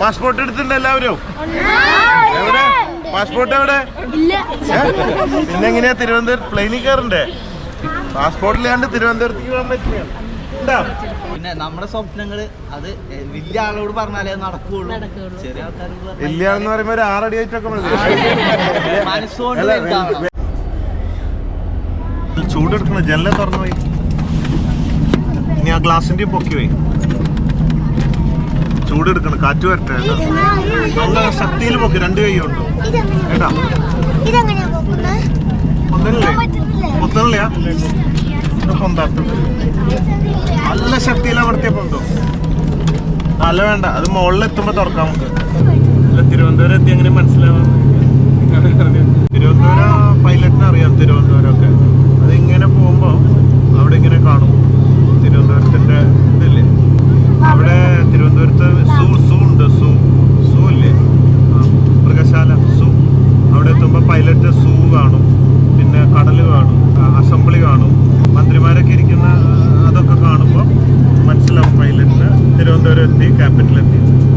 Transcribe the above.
Passport എടുത്തിട്ടുണ്ട് എല്ലാവരും? എവിടെ? പാസ്പോർട്ട് എവിടെ? പിന്നെങ്ങനെയാ തിരുവനന്തപുരം പ്ലെയിനിൽ കയറണ്ടേ? പാസ്പോർട്ടില്ലാണ്ട് തിരുവനന്തപുരത്തേക്ക് പോകാൻ പറ്റില്ല പിന്നെ നമ്മുടെ സ്വപ്നങ്ങൾ അത് വലിയ ആളോട് പറഞ്ഞാലേ നടക്കുള്ളൂ. ചെറിയ ആൾക്കാരോട് വലിയ ആളെന്ന് പറയുമ്പോ ഒരു ആറടി ആയിട്ടൊക്കെ മനസ്സുകൊണ്ട്. ചൂടെടുക്കണ ജനലെ തുറന്നു പോയി. ഇനി ആ ഗ്ലാസിന്റെ പൊക്കി പോയി. ചൂടെടുക്കണം കാറ്റ് വരട്ടെ. നല്ല ശക്തിയിൽ പോക്ക് രണ്ട് കൈ ഉണ്ടോ കേട്ടാ ഒന്നല്ലേ പൊന്താത്ത നല്ല ശക്തിയിൽ അമർത്തിയപ്പോ അല്ല വേണ്ട അത് മുകളിൽ എത്തുമ്പോ തുറക്കാം നമുക്ക് എത്തി ക്യാപിറ്റൽ എത്തി.